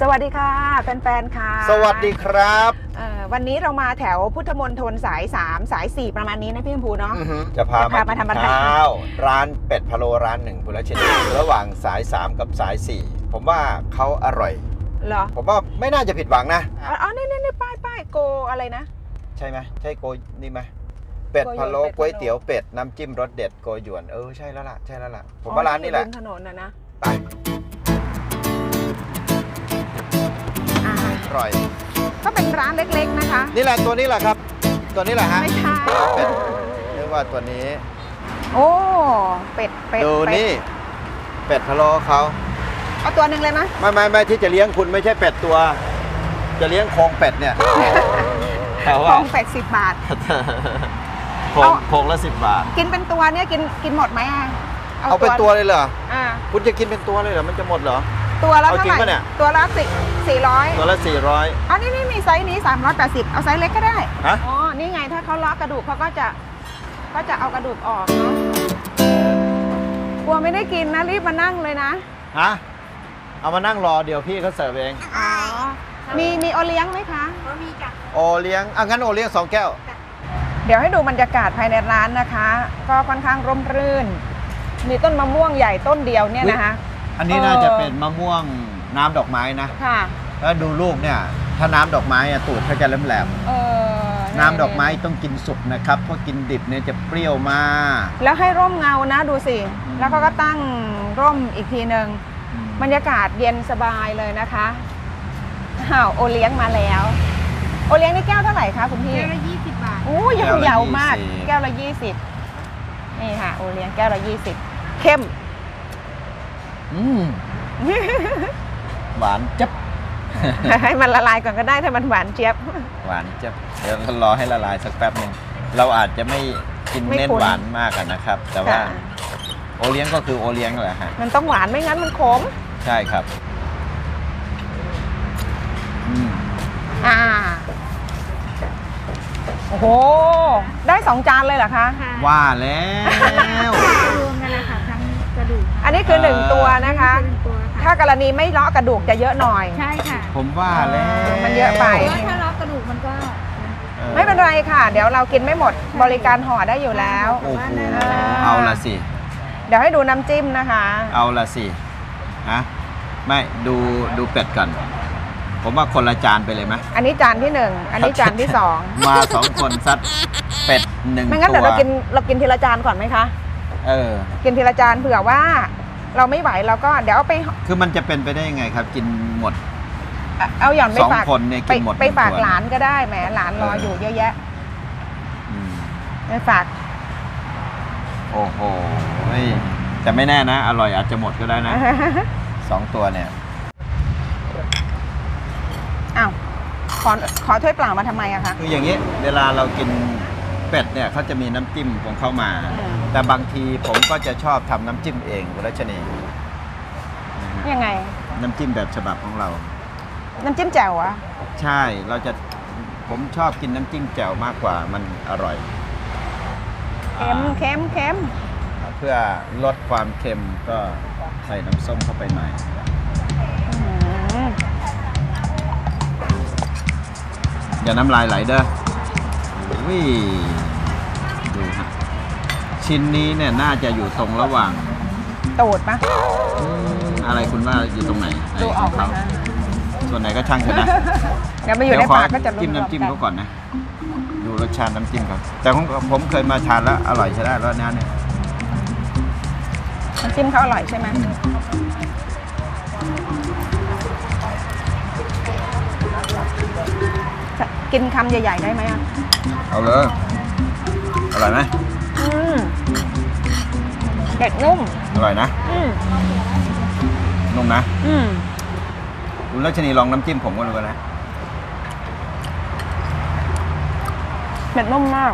สวัสดีค่ะ แฟนๆ ค่ะสวัสดีครับเอ่อวันนี้เรามาแถวพุทธมณฑลสาย 3 สาย 4 ประมาณนี้นะพี่ชมพูเนาะ อื้อหือจะพาจะพามาทำอะไรกินข้าวร้านเป็ดพะโล้ร้านหนึ่งคุณรัชนีระหว่างสาย 3 กับสาย 4 ผมว่าเขาอร่อย เหรอผมว่าไม่น่าจะผิดหวังนะ อ๋ออ๋อนี่นี่นี่ป้ายป้ายโกอะไรนะ ใช่ไหมใช่โกนี่ไหมเป็ดโกหยวนพะโล้เป็ดพะโล้ ก๋วยเตี๋ยวเป็ดน้ำจิ้มรสเด็ดโกหยวนเออใช่แล้วล่ะใช่แล้วล่ะผมว่าร้านนี้แหละอ๋อที่อยู่ริมถนนนะนะไป ร่อย ก็เป็นร้านเล็กๆนะคะ นี่แหละตัวนี้แหละครับ ตัวนี้แหละฮะไม่ใช่เป็ดเรียกว่าตัวนี้ โอ้เป็ดเป็ดดูเป็ดนี่เป็ดพะโล้เขาเอาตัวหนึ่งเลยไหมไม่ไม่ไม่ที่จะเลี้ยงคุณไม่ใช่เป็ดตัว จะเลี้ยงโครงเป็ดเนี่ยแต่ทว่าองเป็ดสิบบาทโครงโครงละสิบบาท กินเป็นตัวเนี่ยกินกินหมดไหมอะเอาเป็นตัวเลยเหรออ่าคุณจะกินเป็นตัวเลยเหรอมันจะหมดเหรอ ตัวละเอาเท่าจริไหงร่ปะเนี่ย ตัวละสี่สี่ร้อยตัวละสี่ร้อยอ๋อนี่นี่มีไซส์นี้ 380 เอาไซส์เล็กก็ได้ ฮะ อ๋อ นี่ไงถ้าเขาเลาะกระดูกเขาก็จะก็จะเอากระดูกออกเนาะกลัวไม่ได้กินนะ รีบมานั่งเลยนะ ฮะ เอามานั่งรอเดี๋ยวพี่เขาเสิร์ฟเอง อ๋อ มีมีโอเลี้ยงไหมคะ โอเลี้ยงอะงั้นโอเลี้ยงสองแก้ว เดี๋ยวให้ดูบรรยากาศภายในร้านนะคะ ก็ค่อนข้างร่มรื่น มีต้นมะม่วงใหญ่ต้นเดียวเนี่ยนะคะ อันนี้เออน่าจะเป็นมะม่วงน้ำดอกไม้นะค่ะแล้วดูลูกเนี่ย ถ้าน้ำดอกไม้อะตูดเขาจะแหลมเออๆน้ำดอกไม้ต้องกินสุกนะครับ เพราะกินดิบเนี่ยจะเปรี้ยวมาก แล้วให้ร่มเงานะดูสิ แล้วเขาก็ตั้งร่มอีกทีหนึ่งบรรยากาศเย็นสบายเลยนะคะอ้าวโอเลี้ยงมาแล้ว โอเลี้ยงนี่แก้วเท่าไหร่คะคุณพี่แก้วละยี่สิบบาทโอ้ยแก้วละยาวๆมาก20แก้วละยี่สิบนี่ค่ะโอเลี้ยงแก้วละยี่สิบเข้มอืม หวานจับให้มันละลายก่อนก็ได้ถ้ามันหวานเจี๊ยบ หวานจับเดี๋ยวรอให้ละลายสักแป๊บหนึงเราอาจจะไม่กินไม่เน้นคุ้น หวานมากอะนะครับ แต่ว่าค่ะโอเลี้ยงก็คือโอเลี้ยงแหละฮะมันต้องหวานไม่งั้นมันขม ใช่ครับอืมอ่า โอ้โห ได้สองจานเลยเหรอคะค่ะว่าแล้ว ดูกอันนี้คือหนึ่งตัวนะคะหนึ่งตัวถ้าค่ะกรณีไม่เลาะกระดูกจะเยอะหน่อย ใช่ค่ะผมว่าแล้วมันเยอะไป เพราะว่าถ้าล็อกกระดูกมันก็ออไม่เป็นไรค่ะ เดี๋ยวเรากินไม่หมดบริการห่อได้อยู่แล้ว โอ้โหอ่าเอาละสิ เดี๋ยวให้ดูน้ำจิ้มนะคะ เอาละสิฮะไม่ดูดูเป็ดก่อน ผมว่าคนละจานไปเลยไหมอันนี้จานที่หนึ่งอันนี้จานที่สองมาสองคนซัดเป็ดหนึ่งไม่งั้นตัเดี๋ยววเรากินเรากินทีละจานก่อนไหมคะ เออ กินทีละจานเผื่อว่า เราไม่ไหวเราก็เดี๋ยวเอาไปคือมันจะเป็นไปได้ยังไงครับ กินหมด เอาหย่อนไปสองฝากคนเนี่ยไปกินหมดไปฝากหนึ่งถ้วยหลานก็ได้แหมหลานรอเออออ ยู่เยอะแยะอืมไปฝากโอ้โหเฮ้ยแต่ไม่แน่นะ อร่อยอาจจะหมดก็ได้นะ สองตัวเนี่ย อ้าวขอขอถ้วยเปล่ามาทำไมอะคะ คืออย่างนี้ เวลาเรากิน เป็ดเนี่ยเขาจะมีน้ำจิ้มของเขามาอืมแต่บางทีผมก็จะชอบทำน้ำจิ้มเองคุณรัชนีนะฮะยังไง น้ำจิ้มแบบฉบับของเรา น้ำจิ้มแจ่วอะใช่เราจะผมชอบกินน้ำจิ้มแจ่วมากกว่ามันอร่อยเค็มเค็มเค็มอ่าเพื่อลดความเค็มก็ใส่น้ำส้มเข้าไปหน่อยอื้อหืออย่าน้ำลายไหลเด้อ วิดูฮะชิ้นนี้เนี่ยน่าจะอยู่ตรงระหว่างตูดปะอืมอะไรคุณว่าอยู่ตรงไหนไดูออกขไหมงเขาคะ ส่วนไหนก็ช่างเถอะนะ เดี๋ยวมาอยู่ในเดี๋ยวขอปากก็จะรู้จิ้มน้ำจิ้มกัเขาก่อนนะ ดูรสชาติน้ำจิ้มเขาแต่ผมผมเคยมาทานแล้วอร่อยใช่ได้แล้วนะเนี่ยน้ำจิ้มเขาอร่อยใช่ไหมอืมกินคำใหญ่ ๆ ได้ไหมอะ เอาเลย อร่อยไหมอืมเด็ดนุ่ม อร่อยนะ อืมนุ่มนะ อืมคุณรัชนีลองน้ำจิ้มผมก็ดูกันนะเด็ดนุ่มมาก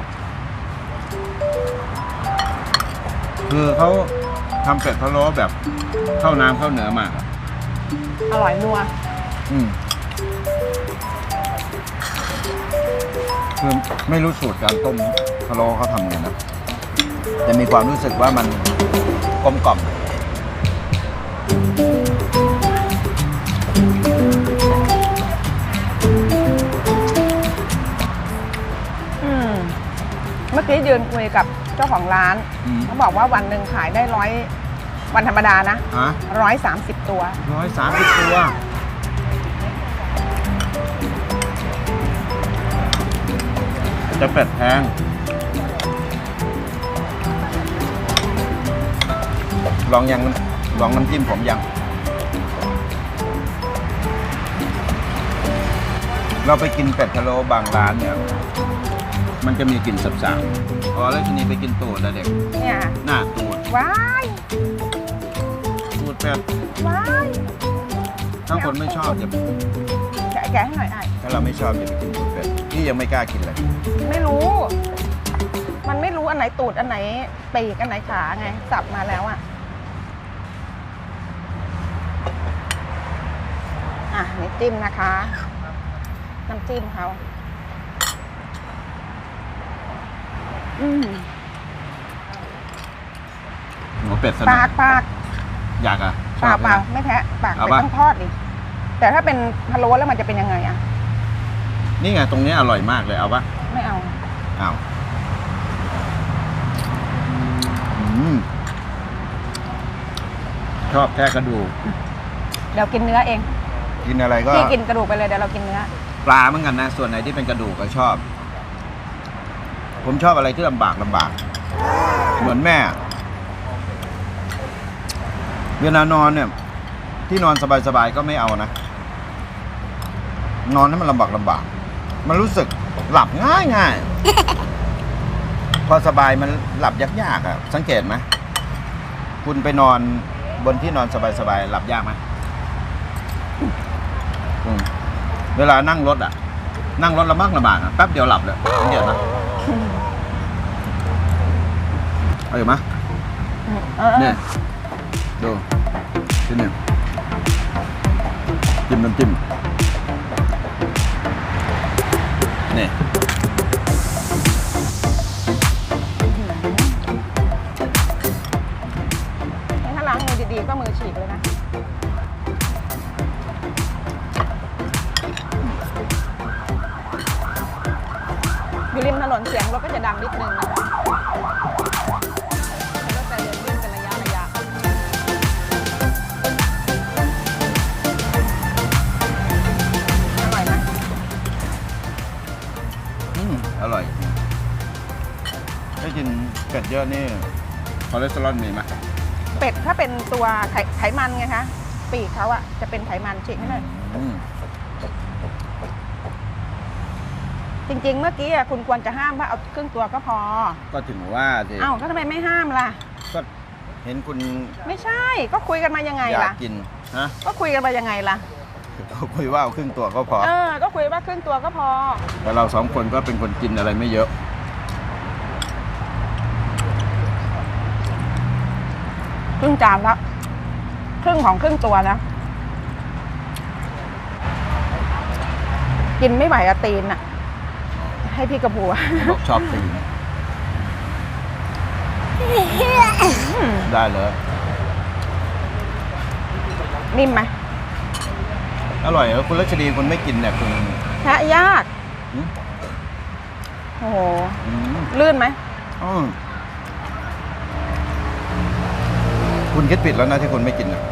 คือเขาทำเป็ดพะโล้แบบเข้าน้ำเข้าเนื้อมากอะอร่อยนัว อืม คือไม่รู้สูตรการต้มพะโล้เขาทำไงนะแต่มีความรู้สึกว่ามันกลมกล่อมอืเมื่อกี้ยืนคุยกับเจ้าของร้านเขาบอกว่าวันหนึ่งขายได้ร้อยวันธรรมดานะร้อยสามสิบตัว ร้อยสามสิบตัว จะเป็ดแพงลองยังลองน้ำจิ้มผมยัง เราไปกินเป็ดพะโล้บางร้านเนี่ย มันจะมีกลิ่นสับๆพอแล้วทีนี้ไปกินตูดแล้วเด็ก เนี่ย หน้าตูดว้ายตูดเป็ดว้ายถ้าคนไม่ชอบอย่าแกะแกะให้หน่อยไอ้ถ้าเราไม่ชอบอย่าไปกินตูดเป็ด พี่ยังไม่กล้ากินเลย ไม่รู้ มันไม่รู้อันไหนตูดอันไหนปีกอันไหนขาไง สับมาแล้วอะ อะนี่จิ้มนะคะ น้ำจิ้มเขาอืมหัวเป็ดสปานะกปากอยากอะเปล่าชอบเปล่าไหมไม่แท้ปากเอาเป็ปะนต้องทอดดิแต่ถ้าเป็นพะโล้แล้วมันจะเป็นยังไงอะ นี่ไงตรงนี้อร่อยมากเลยเอาปะไม่เอาอ้าวอืมชอบแค่กระดูกเดี๋ยวกินเนื้อเอง กินอะไรก็พี่กินกระดูกไปเลยเดี๋ยวเรากินเนื้อปลาเหมือนกันนะ ส่วนไหนที่เป็นกระดูกก็ชอบ ผมชอบอะไรที่ลำบากลำบาก เหมือนแม่ เวลานอนเนี่ย ที่นอนสบายๆก็ไม่เอานะ นอนให้มันลำบากลำบาก มันรู้สึกหลับง่ายง่ายพอสบายมันหลับยากๆอะ สังเกตไหมคุณไปนอนบนที่นอนสบายๆหลับยากไหมอืมเวลานั่งรถอะ นั่งรถลำบากลำบากอะแป๊บเดียวหลับเลยสังเกตไหมเอาอยู่ไหมเออเนี่ยดูที่นี่จิ้มน้ำจิ้ม นี่ อะนี่คอเลสเตอรอลมีไหมเป็ดถ้าเป็นตัวไขไขมันไงคะปีกเขาอะจะเป็นไขมันฉีกให้หน่อยอืมจริง ๆ เมื่อกี้อะคุณควรจะห้ามว่าเอาครึ่งตัวก็พอก็ถึงว่าสิเอ้าก็ทำไมไม่ห้ามล่ะ ก็เห็นคุณไม่ใช่ก็คุยกันมายังไงอยากล่ะ กินฮะก็คุยกันมายังไงล่ะเขาคุยว่าเอาครึ่งตัวก็พอ เออ ก็คุยว่าครึ่งตัวก็พอ แต่เราสองคนก็เป็นคนกินอะไรไม่เยอะ ครึ่งจานละครึ่งของครึ่งตัวแล้วกินไม่ไหวอะตีนอะให้พี่กระบัวบอกชอบตีนได้เลยนิ่มไหมอร่อยแล้วคุณรัชดีคุณไม่กินเนี่ยคุณแทะยากอืมโอ้โหอืมลื่นไหมอืม คุณคิดผิดแล้วนะที่คุณไม่กินอะ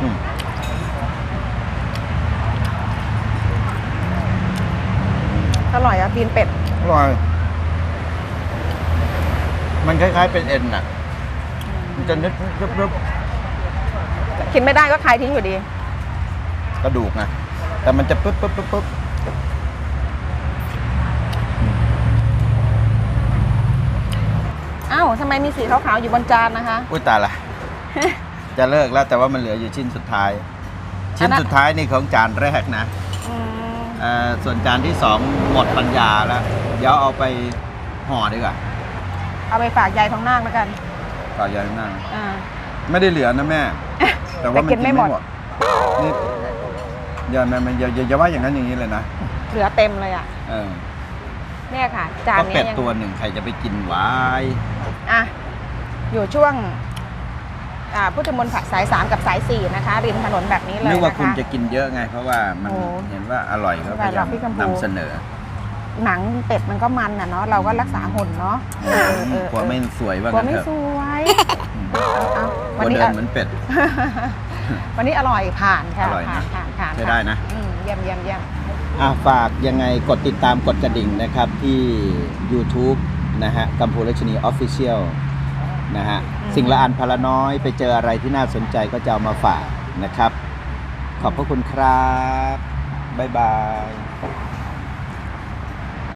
อืมอร่อยอะตีนเป็ด อร่อย มันคล้ายๆเป็นเอ็นอะ มันจะนึกรึบกินไม่ได้ก็คายทิ้งอยู่ดีๆกระดูกนะ แต่มันจะปึ๊บปึ๊บปึ๊บปึ๊บ เอ้า ทำไมมีสีขาวๆอยู่บนจานนะคะ อุ้ยตายละ จะเลิกแล้วแต่ว่ามันเหลืออยู่ชิ้นสุดท้าย ชิ้นอันนั้นสุดท้ายนี่ของจานแรกนะอืมเอ่อส่วนจานที่สองหมดปัญญาแล้ว เดี๋ยวเอาไปห่อดีกว่า เอาไปฝากยายทองนาคแล้วกันฝากยายนั่งอ่าไม่ได้เหลือนะแม่ แต่ว่ามันแต่กินไม่หมดนี่อย่าแม่มันอย่าอย่าอย่าว่าอย่างนั้นอย่างนี้เลยนะ เหลือเต็มเลยอะเออเนี่ยค่ะ จานก็นี้เป็ดยังตัวหนึ่งใครจะไปกินไว้ อะอยู่ช่วงอ่าพุทธมนต์สายสามกับสายสี่นะคะ ริมถนนแบบนี้เลยนึกว่านะคุณคะ จะกินเยอะไง เพราะว่ามันโอ้เห็นว่าอร่อยก็พยายามไม่เป็นไรหรอกพี่กัมพู นำเสนอหนังเป็ดมันก็มันอะเนาะเราก็รักษาหุ่นเนาะเออเออกลัวไม่สวยว่ากลัวกันไม่เถอะสวยเอาเอากวันลัวนี้เดิอะนเหมือนเป็ด วันนี้อร่อยผ่านค่ะอร่อยนะผ่านผ่านผ่านใช้ได้นะ อืมเยี่ยมเยี่ยมเยี่ยม อะฝากยังไงกดติดตามกดกระดิ่งนะครับที่ YouTube นะฮะกัมพูรชนีออฟฟิเชียลนะฮะอืมสิ่งละอันพละน้อยไปเจออะไรที่น่าสนใจก็จะเอามาฝากนะครับ ขอบพระคุณครับ บ๊ายบาย